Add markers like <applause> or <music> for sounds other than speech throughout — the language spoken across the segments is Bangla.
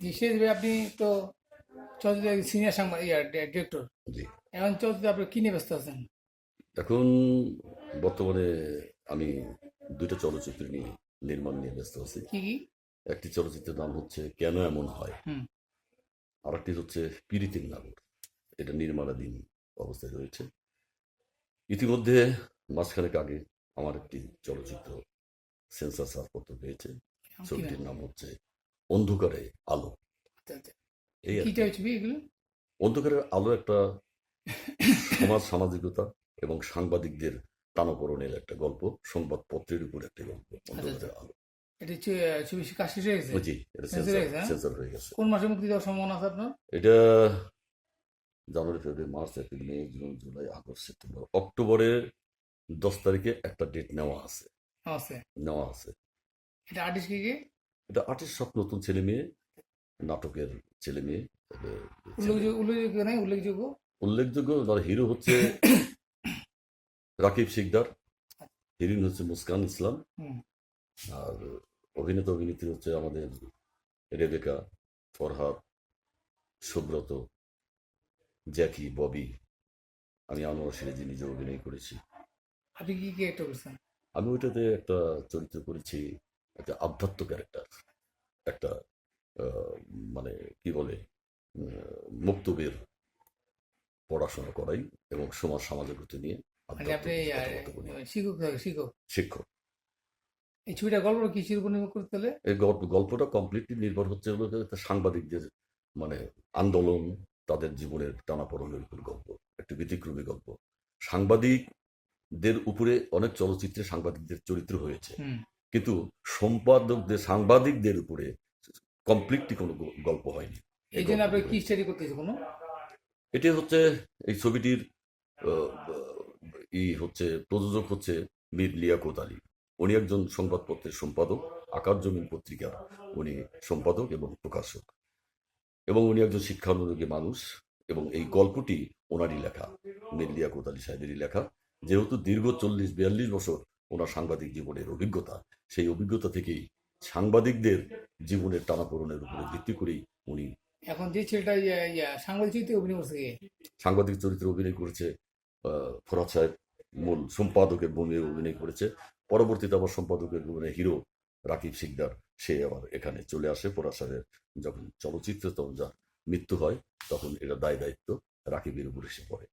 সে হিসেবে আপনি তো চলচ্চিত্র সিনিয়র সাংবাদিক ডিরেক্টর জি। এখন চলচ্চিত্র আপনি কি নিয়ে ব্যস্ত আছেন? এখন বর্তমানে আমি দুইটা চলচ্চিত্র নিয়ে নির্মাণ নিয়ে ব্যস্ত আছি। কি কি? একটি চলচ্চিত্রের নাম হচ্ছে কেন এমন হয়? আর একটি হচ্ছে পীড়িতের নাগর। এটা নির্মাণাধীন অবস্থায় রয়েছে। ইতিমধ্যে মাসখানেক আগে আমার একটি চলচ্চিত্র সেন্সার ছাড়পত্র পেয়েছে। ছবিটির? নাম হচ্ছে অন্ধকারে আলো। আচ্ছা, আচ্ছা। এই অন্ধকারের আলো একটা <laughs> সমাজ সামাজিকতা এবং সাংবাদিকদের টানাপোড়নের একটা গল্প সংবাদপত্রের উপর একটা গল্প অন্ধকারের আলো। এটা ছবি কাজ শেষ হয়ে গেছে? জি এটা সেন্সর হয়েছে, হ্যাঁ? গেছে কোন মাসে মুক্তি দেওয়ার সম্ভাবনা আছে আপনার? এটা জানুয়ারি ফেব্রুয়ারি মার্চ এপ্রিল মে জুন জুলাই আগস্ট সেপ্টেম্বর অক্টোবরের দশ তারিখে একটা ডেট নেওয়া আছে। আছে। নেওয়া আছে। এটা আর্টিস্ট কি? এটা আর্টিস্ট সব নতুন ছেলে মেয়ে নাটকের ছেলে মেয়ে উল্লেখযোগ্য উল্লেখযোগ্য নাই উল্লেখযোগ্য? উল্লেখযোগ্য ধর হিরো হচ্ছে <coughs> রাকিব শিকদার। হিরোইন হচ্ছে মুস্কান ইসলাম। আর অভিনেতা অভিনেত্রী হচ্ছে আমাদের রেবেকা ফরহাদ সুব্রত জ্যাকি ববি। আমি আনোয়ার সিরাজি নিজে অভিনয় করেছি। আপনি কি কি একটা করছেন? আমি ওইটাতে একটা চরিত্র করেছি একটা আধ্যাত্ম ক্যারেক্টার একটা মানে কি বলে মুক্তবের পড়াশোনা করাই এবং সমাজ সামাজিকতা নিয়ে মানে। শিক্ষক এই ছবিটা গল্প কিসের উপর নির্ভর করতে হলে? এই গল্প গল্পটা কমপ্লিটলি নির্ভর হচ্ছে হলো একটা সাংবাদিকদের মানে আন্দোলন তাদের জীবনের টানাপোড়েনের উপর গল্প একটা ব্যতিক্রমী গল্প। সাংবাদিকদের উপরে অনেক চলচ্চিত্রে সাংবাদিকদের চরিত্র হয়েছে। কিন্তু সম্পাদকদের সাংবাদিকদের উপরে কমপ্লিটলি কোনো গল্প হয়নি। এই জন্য আপনি কি স্টাডি করতেছে কোনো? এটি হচ্ছে এই ছবিটির ই হচ্ছে প্রযোজক হচ্ছে মীর লিয়াকত আলী উনি একজন সংবাদপত্রের সম্পাদক আকার জমিন পত্রিকার উনি সম্পাদক এবং প্রকাশক। এবং উনি একজন শিক্ষানুরাগী মানুষ এবং এই গল্পটি ওনারই লেখা মীর লিয়াকত আলী সাহেবেরই লেখা। যেহেতু দীর্ঘ চল্লিশ বিয়াল্লিশ বছর ওনার সাংবাদিক জীবনের অভিজ্ঞতা। সেই অভিজ্ঞতা থেকেই সাংবাদিকদের জীবনের টানাপোড়েনের উপরে ভিত্তি করেই উনি এখন যে ছেলেটা সাংবাদিক চরিত্রে অভিনয় করছে সাংবাদিক চরিত্রে অভিনয় করেছে ফরাদ সাহেব মূল সম্পাদকের ভূমিকা অভিনয় করেছে। পরবর্তীতে আবার সম্পাদকের ভূমিকা হিরো রাকিব সিকদার সে আবার এখানে চলে আসে ফরাদ সাহেবের যখন চলচ্চিত্রে তখন যার মৃত্যু হয় তখন এটা দায় দায়িত্ব রাকিবের উপর এসে পড়ে।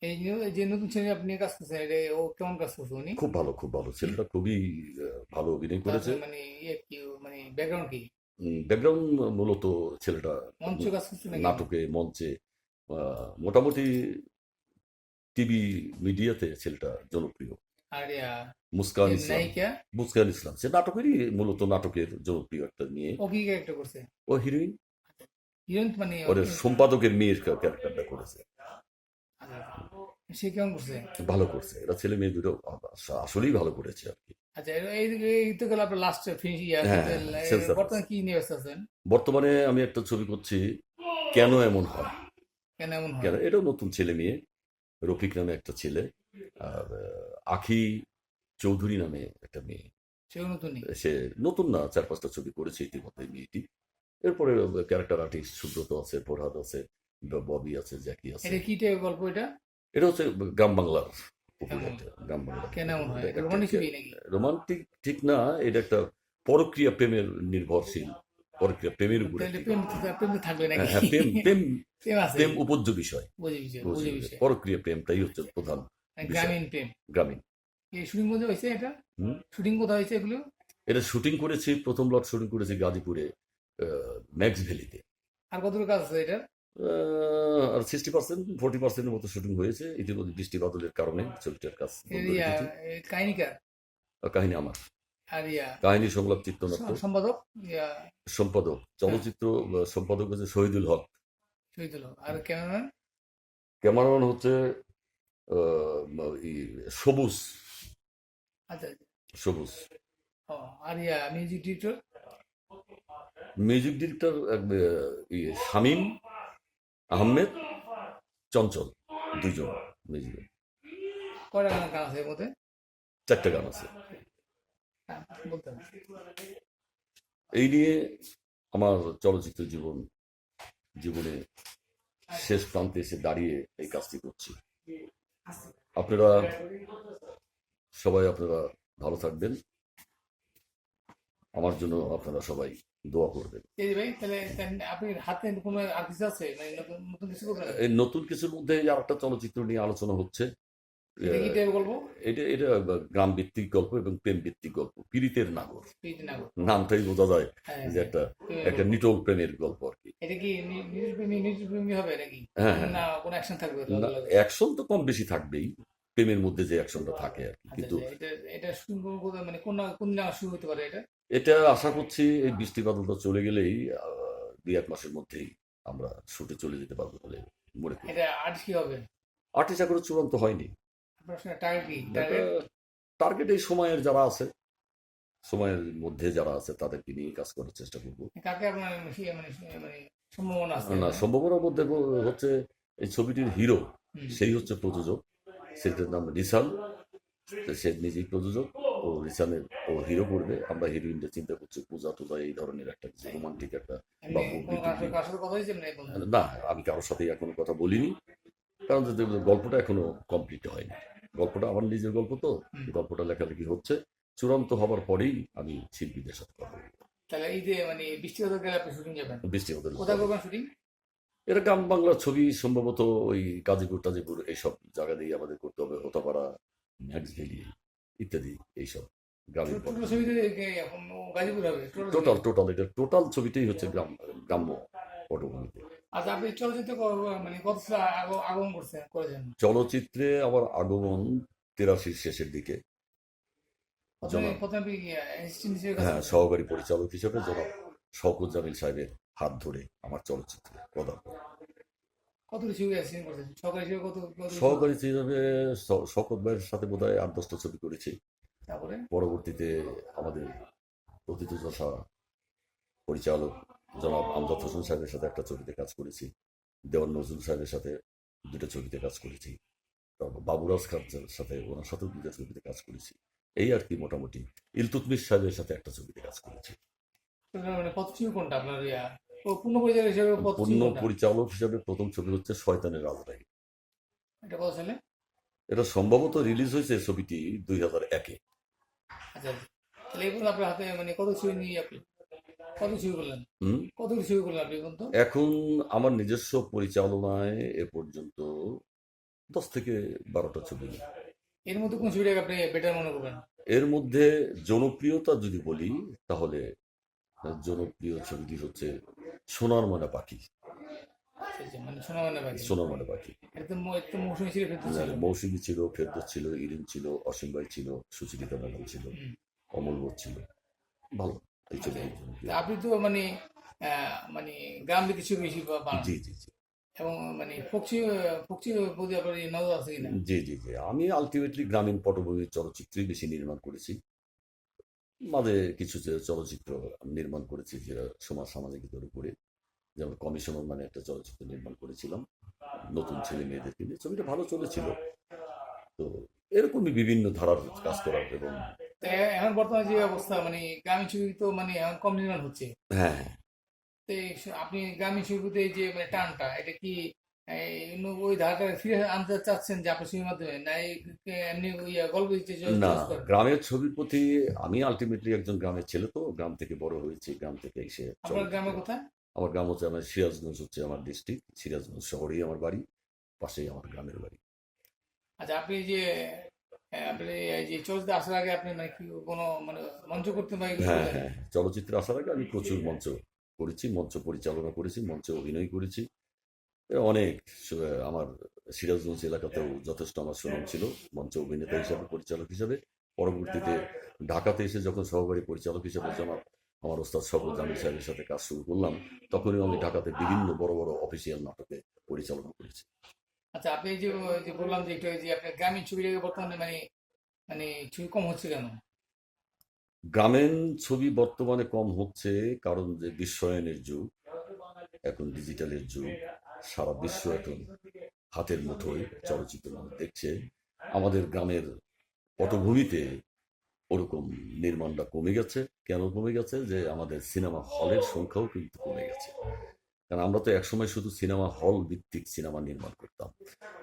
এই যে- নতুন ছেলে আপনি কাজ করছেন ও কেমন কাজ করছে উনি? খুব ভালো খুব ভালো। ছেলেটা খুবই ভালো অভিনয় করেছে। মানে ইয়ে কি মানে ব্যাকগ্রাউন্ড কি? ব্যাকগ্রাউন্ড মূলত ছেলেটা মঞ্চ কাজ করছে নাটকে মঞ্চে মোটামুটি টিভি মিডিয়াতে ছেলেটা জনপ্রিয়। আর মুস্কান ইসলাম। মুস্কান ইসলাম। সে নাটকেরই মূলত নাটকের জনপ্রিয় একটা মেয়ে। ও কি ক্যারেক্টার করছে? ও হিরোইন? হিরোইন মানে ওর সম্পাদকের মেয়ের ক্যারেক্টারটা করেছে। সে কেমন করছে? ভালো করছে। এরা ছেলে মেয়ে দুটো আসলেই ভালো করেছে আর কি। আচ্ছা এই- এই এই তো গেল আপনার লাস্ট ফিনিশ হ্যাঁ, sensor. বর্তমানে কি নিয়ে ব্যস্ত আছেন? বর্তমানে আমি একটা ছবি করছি কেন এমন হয়? কেন এমন হয়? এটাও নতুন ছেলে মেয়ে রফিক নামে একটা ছেলে আর আখি চৌধুরী নামে একটা মেয়ে। সে নতুন না চার পাঁচটা ছবি করেছে ইতিমধ্যে মেয়েটি। এরপরে ক্যারেক্টার আর্টিস্ট সুব্রত আছে ফরহাদ আছে ববি আছে জ্যাকি আছে। এটা কি টাইপের গল্প এটা? এটা হচ্ছে গ্রাম বাংলার গ্রাম বাংলা হয়? রোমান্টিক ঠিক না এটা একটা পরক্রিয়া প্রেমের নির্ভরশীল পরক্রিয়া প্রেমের উপরে হ্যাঁ, হ্যাঁ, প্রেম প্রেম <laughs> প্রেম উপজ্য বিষয়? পরক্রিয়া প্রেমটাই হচ্ছে প্রধান গ্রামীণ প্রেম। গ্রামীণ। এই শুটিং কোথায় হয়েছে এটা? শুটিং কোথায় হয়েছে এগুলো? এটা শুটিং করেছি প্রথম লট শুটিং করেছি গাজীপুরে ম্যাক্স ভ্যালিতে আর কতটুকু কাজ আছে এটা আর সিক্সটি পার্সেন্ট ফোর্টি পার্সেন্টের মতো শুটিং হয়েছে। ইতিমধ্যে বৃষ্টি বাদলের কারণে ছবিটার কাজ কাহিনীকার কাহিনী আমার। কাহিনী সংলাপ চিত্রনাট্য। সম্পাদক? সম্পাদক চলচ্চিত্র সম্পাদক হচ্ছে শহীদুল হক। শহীদুল হক। আর ক্যামেরাম্যান? ক্যামেরাম্যান হচ্ছে সবুজ। আচ্ছা আচ্ছা। সবুজ। আর yeah music director music director Shamim. Ahmed Chanchal দুজন গান গান আছে মধ্যে? চারটে গান আছে। হ্যাঁ। এই নিয়ে আমার চলচ্চিত্র জীবন জীবনে শেষ প্রান্তে এসে দাঁড়িয়ে এই কাজটি করছি। আপনারা সবাই আপনারা ভালো থাকবেন। আমার জন্য আপনারা সবাই দোয়া করবেন। নতুন কিছুর মধ্যে আর একটা চলচ্চিত্র নিয়ে আলোচনা হচ্ছে। এটা কি এটা এটা গ্রাম ভিত্তিক গল্প এবং প্রেম ভিত্তিক গল্প। পীড়িতের নাগর। নামটাই বোঝা যায় হ্যাঁ যে একটা একটা নিটল প্রেমের গল্প আর কি। হ্যাঁ, হ্যাঁ। না কোনো অ্যাকশন থাকবে? অ্যাকশন তো কম বেশি থাকবেই। প্রেমের মধ্যে যে অ্যাকশনটা থাকে আর কি। আচ্ছা, কিন্তু আচ্ছা, এটা মানে কোন কোন শুরু হতে পারে এটা? এটা আশা করছি এই বৃষ্টি বাদলটা চলে গেলেই দুই এক মাসের মধ্যেই আমরা শুটে চলে যেতে পারব বলে মনে করি। এটা আর্টিস্ট কি হবে? আর্টিস্ট এখনও চূড়ান্ত হয়নি। টার্গেট এই সময়ের যারা আছে সময়ের মধ্যে যারা আছে তাদেরকে নিয়ে কাজ করার চেষ্টা করব। কাকে আপনার মানে মানে সম্ভাবনা আছে? না সম্ভাবনার মধ্যে হচ্ছে এই ছবিটির হিরো সেই হচ্ছে প্রযোজক। সেটার নাম রিসান। তো সে নিজেই প্রযোজক। ও রিসানের ও হিরো করবে। আমরা হিরোইনটা চিন্তা করছি পূজা টুজা এই ধরনের একটা কিছু রোমান্টিক একটা হয়েছে না আমি কারোর সাথে এখনও কথা বলিনি। কারণ যে গল্পটা এখনও কমপ্লিট হয়নি। গল্পটা আমার নিজের গল্প তো। গল্পটা লেখালেখি হচ্ছে। চূড়ান্ত হবার পরেই আমি শিল্পীদের সাথে কথা বলব। তাহলে এই যে মানে বৃষ্টি হতে গেলে আপনি শুটিং যাবেন? বৃষ্টি হতে কোথায় করবেন শুটিং এটা গ্রাম বাংলার ছবি সম্ভবত ওই গাজীপুর টাজীপুর এইসব জায়গা দিয়ে আমাদের করতে হবে হতাপাড়া ম্যাক্স ভ্যালি ইত্যাদি এইসব গ্রামীণ টোটাল টোটাল টোটাল এটা টোটাল ছবিটাই হচ্ছে গ্রাম গ্রাম্য পটভূমিতে। আচ্ছা চলচ্চিত্র মানে চলচ্চিত্রে আমার আগমন তেরাশির শেষের দিকে। হ্যাঁ সহকারী পরিচালক হিসেবে জনাব শওকত জামিল সাহেবের হাত ধরে আমার চলচ্চিত্রে পদার্পণ সহকারী হিসেবে শ- শওকত ভাইয়ের সাথে বোধ হয় আট দশটা ছবি করেছি। পরবর্তীতে আমাদের প্রথিতযশা পরিচালক জনাব আমজাদ হোসেন সাহেবের সাথে একটা ছবিতে কাজ করেছি। দেওয়ান নজরুল সাহেবের সাথে দুটো ছবিতে কাজ করেছি। তারপর বাবুরাজ খানের সাথে ওনার সাথেও দুটো ছবিতে কাজ করেছি। এই আর কি মোটামুটি। ইলতুতমিশ সাহেবের সাথে একটা ছবিতে কাজ করেছি। মানে কত ছবি কোনটা আপনার ইয়া? পূর্ণ পরিচালক হিসেবে কত পূর্ণ পরিচালক হিসাবে প্রথম ছবি হচ্ছে শয়তানের রাজধানী। এটা কত সালে? এটা সম্ভবত রিলিজ হয়েছে ছবিটি দুই হাজার একে। আচ্ছা আচ্ছা। তাহলে পর্যন্ত আপনার হাতে মানে কত ছবি নিয়ে আপনি কত ছবি করলেন? হুম? কতগুলো ছবি করলেন আপনি এখন এখন আমার নিজস্ব পরিচালনায় এ পর্যন্ত দশ থেকে বারোটা ছবি এর মধ্যে কোন ছবিটাকে আপনি বেটার মনে করবেন? এর মধ্যে জনপ্রিয়তা যদি বলি তাহলে জনপ্রিয় ছবিটি হচ্ছে সোনার পাখি। আচ্ছা আচ্ছা মানে মানে বাকি সোনার ময়না পাখি। মৌসুমি ছিল ফেরদৌস ছিল। ইরিন ছিল অসীম ভাই ছিল সুচরিতা ম্যাডাম ছিল। অমল বোস ছিল। ভালো এই ছবি আপনি তো মানে মানে গ্রাম ভিত্তিক ছবি বেশি জি জি জি। এবং মানে ফক্সি ফক্সি প্রতি আপনার নজর আছে কিনা? জি জি জি। আমি আলটিমেটলি গ্রামীণ পটভূমির চলচ্চিত্রই বেশি নির্মাণ করেছি। মাঝে কিছু চলচ্চিত্র নির্মাণ করেছি যেটা সমাজ সামাজিকতার উপরে যেমন কমিশনার মানে একটা চলচ্চিত্র নির্মাণ করেছিলাম নতুন ছেলে মেয়েদেরকে নিয়ে। ছবিটা ভালো চলেছিল। তো এরকমই বিভিন্ন ধারার কাজ করার এবং এখন বর্তমানে যে অবস্থা মানে গ্রামীণ ছবি তো মানে এখন কম নির্মাণ হচ্ছে। হ্যাঁ। আপনি গ্রামীণ ছবিতে যে মানে টানটা এটা কি ওই ধারাটা ফিরে আনতে চাচ্ছেন যে আপনার ছবির মাধ্যমে। না এমনি ওই গল্প দিচ্ছে না গ্রামের ছবির প্রতি আমি আলটিমেটলি একজন গ্রামের ছেলে তো গ্রাম থেকে বড় হয়েছি গ্রাম থেকে এসে আপনার গ্রামে কোথায়? আমার গ্রাম হচ্ছে আমার সিরাজগঞ্জ হচ্ছে আমার ডিস্ট্রিক্ট সিরাজগঞ্জ শহরেই আমার বাড়ি পাশেই আমার গ্রামের বাড়ি। আচ্ছা আপনি যে আপনি যে আসার আগে আপনি মানে কোনো মানে মঞ্চ করতে পারেন হ্যাঁ হ্যাঁ। চলচ্চিত্রে আসার আগে আমি প্রচুর মঞ্চ করেছি মঞ্চ পরিচালনা করেছি মঞ্চে অভিনয় করেছি। অনেক আমার সিরাজগঞ্জ এলাকাতেও যথেষ্ট আমার সুনাম ছিল মঞ্চ অভিনেতা হিসাবে পরিচালক হিসাবে। পরবর্তীতে ঢাকাতে এসে যখন সহকারী পরিচালক হিসাবে জনাব আমার ওস্তাদ শকত জামিল সাহেবের সাথে কাজ শুরু করলাম তখনই আমি ঢাকাতে বিভিন্ন বড় বড় অফিসিয়াল নাটকে পরিচালনা করেছি। আচ্ছা আপনি যে যে বললাম যে আগে যে আপনার গ্রামীণ ছবিটাকে বর্তমানে মানে মানে ছবি কম হচ্ছে কেন? গ্রামীণ ছবি বর্তমানে কম হচ্ছে কারণ যে বিশ্বায়নের যুগ এখন ডিজিটালের যুগ। সারা বিশ্ব এখন হাতের মুঠোয় চলচ্চিত্র দেখছে। আমাদের গ্রামের পটভূমিতে ওরকম নির্মাণটা কমে গেছে। কেন কমে গেছে? যে আমাদের সিনেমা হলের সংখ্যাও কিন্তু কমে গেছে। কারণ আমরা তো একসময় শুধু সিনেমা হল ভিত্তিক সিনেমা নির্মাণ করতাম।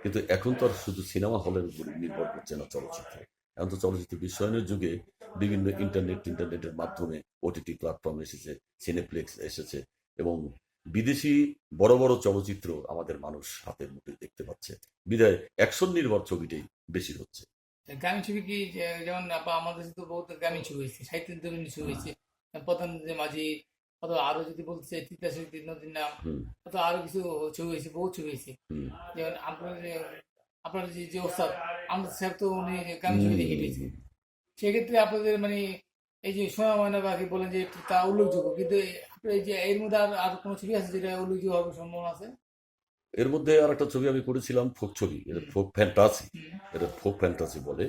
কিন্তু এখন তো আর শুধু সিনেমা হলের উপর নির্ভর করছে না চলচ্চিত্র। এখন তো চলচ্চিত্র বিশ্বায়নের যুগে বিভিন্ন ইন্টারনেট, ইন্টারনেটের মাধ্যমে ওটিটি প্ল্যাটফর্ম এসেছে সিনেপ্লেক্স এসেছে এবং বিদেশি বড় বড় চলচ্চিত্র আমাদের মানুষ হাতের মুঠে দেখতে পাচ্ছে। বিদায় অ্যাকশন নির্ভর ছবিটাই বেশি হচ্ছে। গ্রামীণ ছবি কি যেমন আমাদের তো বহুত গ্রামীণ ছবি হয়েছে সাহিত্য নদীর ছবি হয়েছে প্রধান যে মাঝি অথবা আরও যদি বলতে চাই নদীর নাম অথবা আরও কিছু ছবি হয়েছে বহু ছবি হয়েছে। যেমন আপনার যে আপনার যে ওস্তাদ আমাদের স্যার তো উনি গ্রামীণ ছবি দেখে দিয়েছে সেক্ষেত্রে আপনাদের মানে এই যে সোনা ময়না বাকি বলেন যে তা উল্লেখযোগ্য কিন্তু এই- যে এর মধ্যে আর আর কোনো ছবি আছে যেটা উল্লেখযোগ্য হওয়ার সম্ভাবনা আছে? এর মধ্যে আর একটা ছবি আমি করেছিলাম ফোক ছবি এটা ফোক ফ্যান্টাসি এটা ফোক ফ্যান্টাসি বলে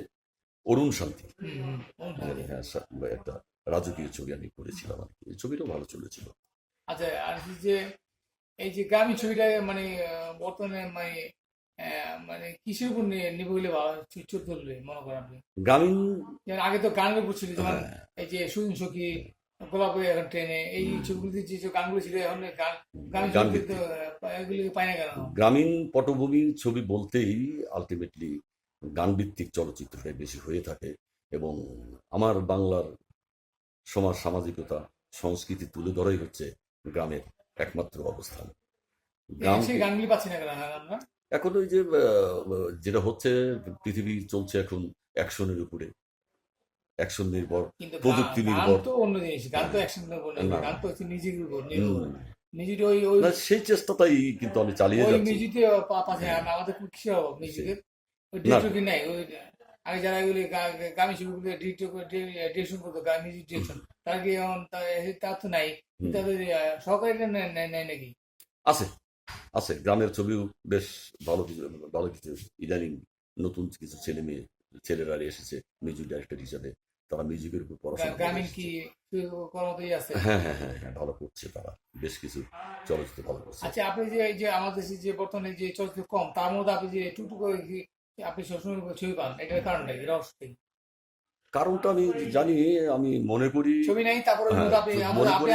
অরুণ শান্তি। হুম। হ্যাঁ একটা রাজকীয় ছবি আমি করেছিলাম আর কি এই ছবিটাও ভালো চলেছিল। আচ্ছা আর যে এই যে গ্রামীণ ছবিটা মানে বর্তমানে মানে মানে কিসের উপর নিয়ে নিবে বলে চোখ ধরলে মনে করেন আপনি? গ্রামীণ আগে তো গানের উপর ছিল যেমন হ্যাঁ, এই যে সুদিন সখী গোলাপে এখন ট্রেনে এই ছবিগুলিতে যে যে গানগুলো ছিল এখন গান গান ভিত্তিক। এগুলি পাই না কেন? গ্রামীণ পটভূমি ছবি বলতেই আলটিমেটলি গানভিত্তিক চলচ্চিত্রটাই বেশি হয়ে থাকে এবং আমার বাংলার সমাজ সামাজিকতা সংস্কৃতি তুলে ধরাই হচ্ছে গ্রামের একমাত্র অবস্থান। গ্রাম সেই গানগুলি পাচ্ছি না কেন হ্যাঁ, আমরা? এখন ওই যে যেটা হচ্ছে পৃথিবী চলছে এখন অ্যাকশনের উপরে। অ্যাকশন নির্ভর প্রযুক্তি নির্ভর। তো অন্য জিনিস গান তো একসঙ্গে বলে গান তো হচ্ছে নিজের উপর নির্ভর। নিজের ওই ওই সেই চেষ্টাটাই কিন্তু আমি চালিয়ে যাচ্ছি। মিউজিকে পাচ্ছে না আমাদের কোনো কিসের অভাব মিউজিকের ওই। ডিরেক্টর নাই ওই আগে যারা এগুলি গামি ছবিগুলো ডিরেক্টর ডিরেকশন করতো গান মিউজিক ডিরেকশন তারা কি এখন তা- তার তো নাই। তাদের আহ, সহকারী নেয় নেয়- নেয় নাকি? আছে। আছে গ্রামের ছবিও বেশ ভালো কিছু ভালো কিছু। ইদানিং নতুন কিছু ছেলে মেয়ে ছেলেরা এসেছে মিউজিক ডাইরেক্টর হিসাবে। তারা মিউজিকের উপর পড়াশোনা হ্যাঁ হ্যাঁ হ্যাঁ হ্যাঁ ভালো করছে তারা। বেশ কিছু চলচ্চিত্র ভালো করছে। আচ্ছা আপনি যে এই যে আমাদের দেশে যে বর্তমানে যে চলচ্চিত্র কম তার মধ্যে আপনি যে টুকটু করে আপনি সবসময় ছবি পান এটার কারণটা রহস্য? কারণটা আমি জানি আমি মনে করি ছবি নাই তারপরে হ্যাঁ, মনে করি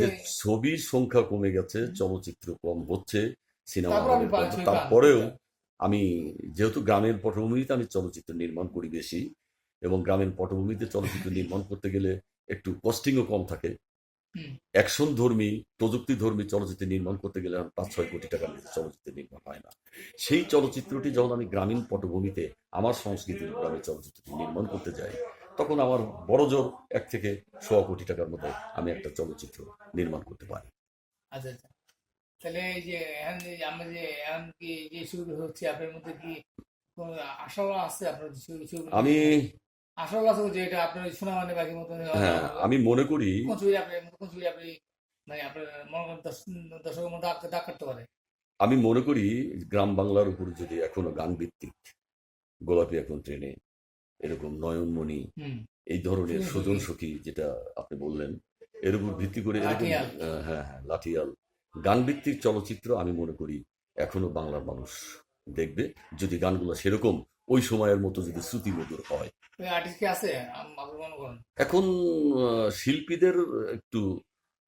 যে ছবির সংখ্যা কমে গেছে চলচ্চিত্র কম হচ্ছে সিনেমা। তারপরেও আমি যেহেতু গ্রামের পটভূমিতে আমি চলচ্চিত্র নির্মাণ করি বেশি এবং গ্রামের পটভূমিতে চলচ্চিত্র <laughs> নির্মাণ করতে গেলে একটু কস্টিংও কম থাকে। অ্যাকশন ধর্মী প্রযুক্তি ধর্মী চলচ্চিত্র নির্মাণ করতে গেলে আমার পাঁচ ছয় কোটি টাকার চলচ্চিত্র নির্মাণ হয় না। সেই চলচ্চিত্রটি যখন আমি গ্রামীণ পটভূমিতে আমার সংস্কৃতির উপর আমি চলচ্চিত্রটি নির্মাণ করতে যাই তখন আমার বড় জোর এক থেকে সোয়া কোটি টাকার মধ্যে আমি একটা চলচ্চিত্র নির্মাণ করতে পারি। আচ্ছা আচ্ছা। তাহলে এই যে এখন আমরা যে এখন কি যে ছবি হচ্ছে আপনার মধ্যে কি আছে আপনার আমি আছে যে এটা আপনার সোনা মানে মতো হ্যাঁ আমি মনে করি কোন ছবি আপনি কোন ছবি আপনি মানে আপনার মনে করেন দর্শ- দর্শকের মধ্যে দাগ দাগ কাটতে পারে? আমি মনে করি গ্রাম বাংলার উপর যদি এখনও গান ভিত্তিক গোলাপি এখন ট্রেনে এরকম নয়নমণি এই ধরনের সুজন সখী। যেটা আপনি বললেন এর উপর ভিত্তি করে এরকম হ্যাঁ হ্যাঁ লাঠিয়াল। গান ভিত্তিক চলচ্চিত্র আমি মনে করি এখনও বাংলার মানুষ দেখবে। যদি গানগুলো সেরকম ওই সময়ের মতো যদি হয়। আপনি মনে করেন? এখন শিল্পীদের একটু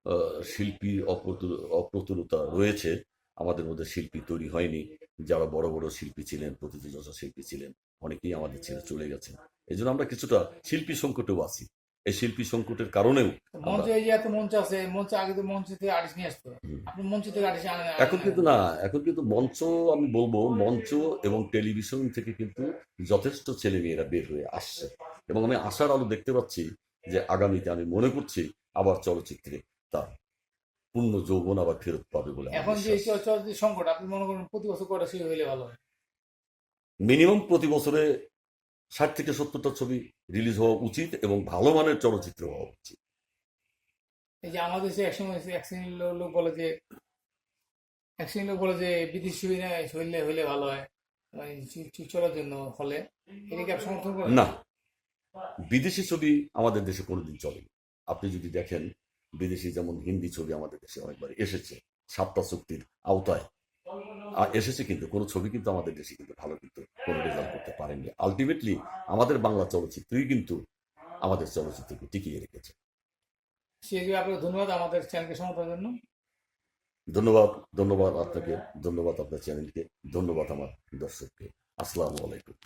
আহ, শিল্পী অপ্রতুল- অপ্রতুলতা রয়েছে। আমাদের মধ্যে শিল্পী তৈরি হয়নি। যারা বড় বড় শিল্পী ছিলেন প্রতিযোগিতা শিল্পী ছিলেন অনেকেই আমাদের ছেড়ে চলে গেছেন। এই জন্য আমরা কিছুটা শিল্পী সংকটেও আছি। এই শিল্পী সংকটের কারণেও মঞ্চ এই এত মঞ্চ আছে মঞ্চ আগে তো মঞ্চ থেকে আর্টিস্ট নিয়ে আসতো। আপনি মঞ্চ থেকে আর্টিস্ট এখন কিন্তু না এখন কিন্তু মঞ্চ আমি বলব মঞ্চ এবং টেলিভিশন থেকে কিন্তু যথেষ্ট ছেলে মেয়েরা বের হয়ে আসছে। এবং আমি আশার আলো দেখতে পাচ্ছি যে আগামীতে আমি মনে করছি আবার চলচ্চিত্রে তার পূর্ণ যৌবন আবার ফেরত পাবে বলে এখন যে চলচ্চিত্র সংকট আপনি মনে করেন প্রতি বছর কটা ছবি হইলে ভালো হয়? মিনিমাম প্রতি বছরে ষাট থেকে সত্তরটা ছবি রিলিজ হওয়া উচিত এবং ভালো মানের চলচ্চিত্র হওয়া উচিত। এই যে আমাদের দেশে একসময় লো- লোক বলে যে শ্রেণির লোক বলে যে বিদেশি ছবি না হইলে হইলে ভালো হয়। চলার জন্য ফলে এটাকে সমর্থন করেন? না। বিদেশি ছবি আমাদের দেশে কোনোদিন চলেনি। আপনি যদি দেখেন বিদেশি যেমন হিন্দি ছবি আমাদের দেশে অনেকবার এসেছে সাতটা চুক্তির আওতায়। আর এসেছে কিন্তু কোনো ছবি কিন্তু আমাদের দেশে কিন্তু ভালো কিন্তু কোনো রেজাল্ট করতে পারেনি আলটিমেটলি আমাদের বাংলা চলচ্চিত্রই কিন্তু আমাদের চলচ্চিত্রকে টিকিয়ে রেখেছে। আপনাকে ধন্যবাদ আমাদের চ্যানেলকে সমর্থনের জন্য। ধন্যবাদ ধন্যবাদ আপনাকে ধন্যবাদ আপনার চ্যানেলকে ধন্যবাদ আমার দর্শককে। আসসালামু আলাইকুম।